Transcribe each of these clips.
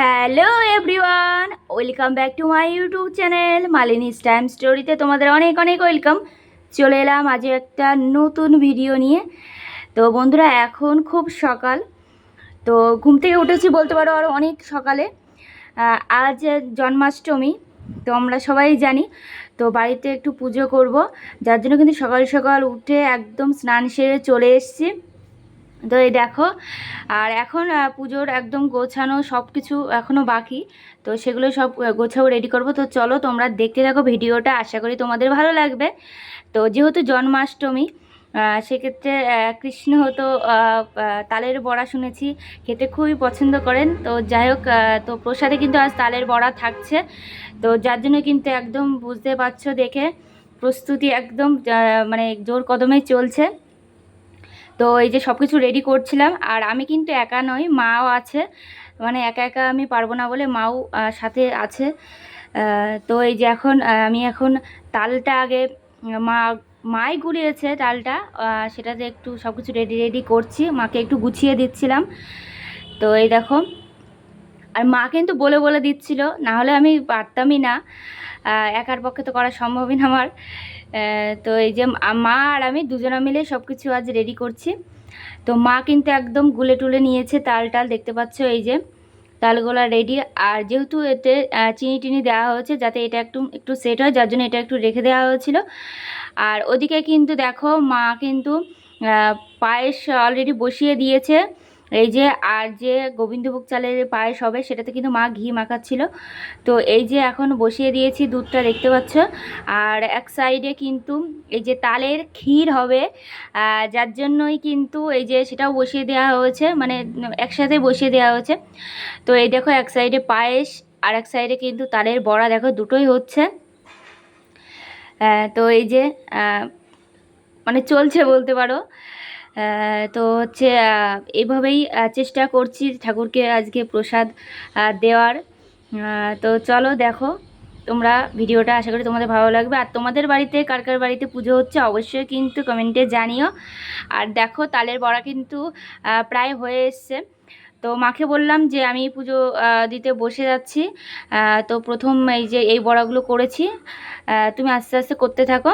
Hello everyone, welcome back to my YouTube channel Malini's time স্টোরিতে তোমাদের অনেক অনেক ওয়েলকাম। চলে এলাম আজ একটা নতুন ভিডিও নিয়ে। তো বন্ধুরা, এখন খুব সকাল। তো ঘুম থেকে উঠেছি বলতে পারো আরও অনেক সকালে। আজ জন্মাষ্টমী, তো আমরা সবাই জানি। তো বাড়িতে একটু পুজো করব। যার জন্য কিন্তু সকাল সকাল উঠে একদম স্নান সেরে চলে এসেছি। তো এই দেখো আর এখন পুজোর একদম গোছানো সব কিছু এখনও বাকি তো সেগুলো সব গোছাও রেডি করব। তো চলো তোমরা দেখতে থাকো ভিডিওটা আশা করি তোমাদের ভালো লাগবে। তো যেহেতু জন্মাষ্টমী সেক্ষেত্রে কৃষ্ণ আহ, তালের বড়া শুনেছি খেতে খুবই পছন্দ করেন। তো যাই হোক তো প্রসাদে কিন্তু আজ তালের বড়া থাকছে। তো যার জন্য কিন্তু একদম বুঝতে পারছ দেখে প্রস্তুতি একদম মানে জোর কদমে চলছে। তো এই যে সব কিছু রেডি করছিলাম, আর আমি কিন্তু একা নই, মাও আছে। মানে একা একা আমি পারব না বলে মাও সাথে আছে। তো এই যে এখন আমি এখন তালটা আগে, মা, মাই গুলিয়েছে তালটা সেটাতে একটু সব কিছু রেডি রেডি করছি। মাকে একটু গুছিয়ে দিচ্ছিলাম। তো এই দেখো, আর মা কিন্তু বলে বলে দিচ্ছিল, না হলে আমি পারতামই না। একার পক্ষে তো করা সম্ভবই না আমার। তো এই যে মা- আর আমি দুজনা মিলে সব কিছু আজ রেডি করছি। তো মা কিন্তু একদম গুলে টুলে নিয়েছে তাল টাল, দেখতে পাচ্ছ এই যে তালগোলা রেডি আর যেহেতু এতে চিনি টিনি দেওয়া হয়েছে, যাতে এটা একটু একটু সেট হয়, যার জন্য এটা একটু রেখে দেওয়া হয়েছিল। আর ওদিকে কিন্তু দেখো মা কিন্তু পায়েস অলরেডি বসিয়ে দিয়েছে। এই যে, আর যে গোবিন্দভোগ চালের পায়েস হবে, সেটাতে কিন্তু মা ঘি মাখাচ্ছিল। তো এই যে এখন বসিয়ে দিয়েছি দুধটা, দেখতে পাচ্ছ? আর এক সাইডে কিন্তু এই যে তালের ক্ষীর হবে যার জন্যই কিন্তু এই যে সেটাও বসিয়ে দেওয়া হয়েছে মানে একসাথে বসিয়ে দেওয়া হয়েছে। তো এই দেখো, এক সাইডে পায়েস, আর এক সাইডে কিন্তু তালের বড়া, দেখো দুটোই হচ্ছে। তো এই যে মানে চলছে বলতে পারো। তো হচ্ছে আহ, এইভাবেই চেষ্টা করছি ঠাকুরকে আজকে প্রসাদ দেওয়ার। তো চলো দেখো তোমরা ভিডিওটা আশা করি তোমাদের ভালো লাগবে। আর তোমাদের বাড়িতে কার কার বাড়িতে পুজো হচ্ছে অবশ্যই কিন্তু কমেন্টে জানিও। আর দেখো তালের বড়া কিন্তু প্রায় হয়ে এসছে। তো মাকে বললাম যে আমি পুজো দিতে বসে যাচ্ছি। তো প্রথম এই যে এই বড়াগুলো করেছি। তুমি আস্তে আস্তে করতে থাকো।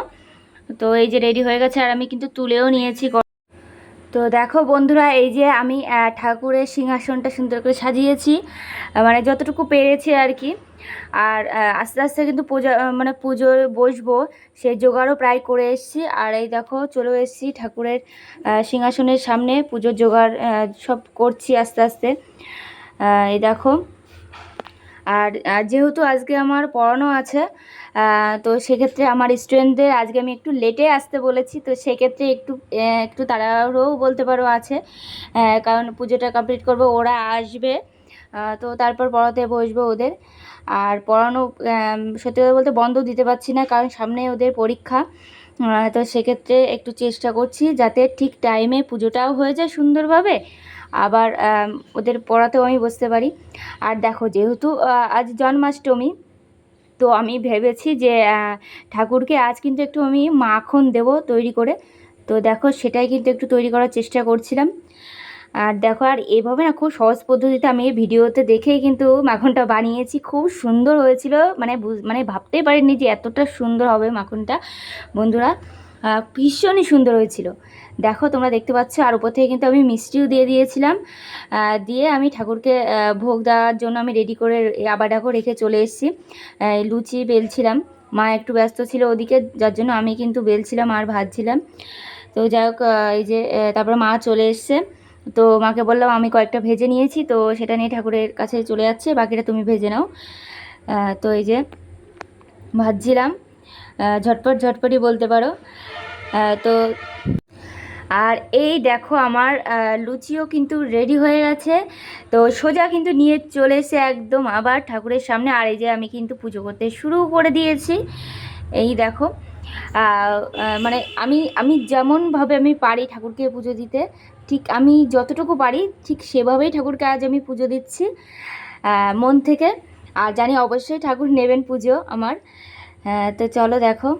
তো এই যে রেডি হয়ে গেছে। আর আমি কিন্তু তুলেও নিয়েছি তো দেখো বন্ধুরা, এই যে আমি ঠাকুরের সিংহাসনটা সুন্দর করে সাজিয়েছি মানে যতটুকু পেরেছি আর কি। আর আস্তে আস্তে কিন্তু পূজা মানে পুজোর বসবো সে জোগাড়ও প্রায় করে এসছি। আর এই দেখো চলে এসছি ঠাকুরের সিংহাসনের সামনে, পুজোর জোগাড় সব করছি আস্তে আস্তে। এই দেখো আর যেহেতু আজকে আমার পড়ানো আছে তো সেক্ষেত্রে আমার স্টুডেন্টদের আজকে আমি একটু লেটে আসতে বলেছি, তো সেক্ষেত্রে একটু একটু তাড়াহুড়োও বলতে পারো আছে। কারণ পুজোটা কমপ্লিট করব, ওরা আসবে তো তারপর পড়াতে বসবো ওদের। আর পড়ানো সত্যি কথা বলতে বন্ধ দিতে পারছি না, কারণ সামনে ওদের পরীক্ষা। তো সেক্ষেত্রে একটু চেষ্টা করছি যাতে ঠিক টাইমে পুজোটাও হয়ে যায় সুন্দরভাবে। আবার ওদের পড়াতেও আমি বসতে পারি। আর দেখো, যেহেতু আজ জন্মাষ্টমী, তো আমি ভেবেছি যে ঠাকুরকে আজ কিন্তু একটু আমি মাখন দেব তৈরি করে। তো দেখো, সেটাই কিন্তু একটু তৈরি করার চেষ্টা করছিলাম। আর দেখো, আর এভাবে না খুব সহজ পদ্ধতিতে আমি এই ভিডিওতে দেখেই কিন্তু মাখনটা বানিয়েছি। খুব সুন্দর হয়েছিল। মানে মানে ভাবতেই পারিনি যে এতটা সুন্দর হবে মাখনটা। বন্ধুরা ভীষণই সুন্দর হয়েছিল। দেখো, তোমরা দেখতে পাচ্ছ, আর উপর থেকে কিন্তু আমি মিষ্টিও দিয়ে দিয়েছিলাম। দিয়ে আমি ঠাকুরকে ভোগ দেওয়ার জন্য আমি রেডি করে দেখো রেখে চলে এসেছি। লুচি বেলছিলাম। মা একটু ব্যস্ত ছিল ওদিকে, যার জন্য আমি কিন্তু বেলছিলাম আর ভাজছিলাম। তো যাই হোক এই যে তারপরে মা চলে এসছে। তো মাকে বললাম, আমি কয়েকটা ভেজে নিয়েছি, তো সেটা নিয়ে ঠাকুরের কাছে চলে যাচ্ছে, বাকিটা তুমি ভেজে নাও। তো এই যে ভাজছিলাম। ঝটপট ঝটপটই বলতে পারো। তো আর এই দেখো আমার লুচিও কিন্তু রেডি হয়ে গেছে। তো সোজা কিন্তু নিয়ে চলে এসে একদম আবার ঠাকুরের সামনে। আর এই যে আমি কিন্তু পুজো করতে শুরু করে দিয়েছি। এই দেখো মানে আমি আমি যেমনভাবে আমি পারি ঠাকুরকে পুজো দিতে ঠিক আমি যতটুকু পারি, ঠিক সেভাবেই ঠাকুরকে আজ আমি পুজো দিচ্ছি। মন থেকে। আর জানি অবশ্যই ঠাকুর নেবেন পুজো আমার। তো চলো দেখো।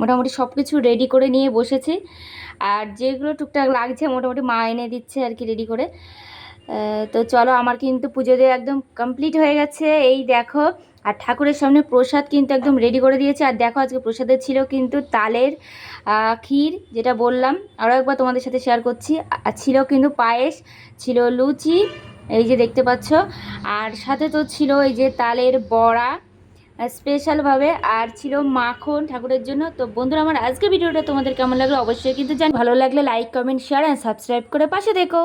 মোটামুটি সব কিছু রেডি করে নিয়ে বসেছি। আর যেগুলো টুকটাক লাগছে, মোটামুটি মা এনে দিচ্ছে আর কি রেডি করে। তো চলো, আমার কিন্তু পুজো দিয়ে একদম কমপ্লিট হয়ে গেছে। এই দেখো আর ঠাকুরের সামনে প্রসাদ কিন্তু একদম রেডি করে দিয়েছে। আর দেখো আজকে প্রসাদে ছিল কিন্তু তালের ক্ষীর, যেটা বললাম। আরও একবার তোমাদের সাথে শেয়ার করছি। আর ছিল কিন্তু পায়েস, ছিল লুচি, এই যে দেখতে পাচ্ছ। আর সাথে তো ছিল এই যে তালের বড়া স্পেশালভাবে আর ছিল মাখন ঠাকুরের জন্য। তো বন্ধুরা, আমার আজকে ভিডিওটা তোমাদের কেমন লাগল অবশ্যই কিন্তু জান। ভালো লাগলে like comment share and subscribe করে পাশে দেখো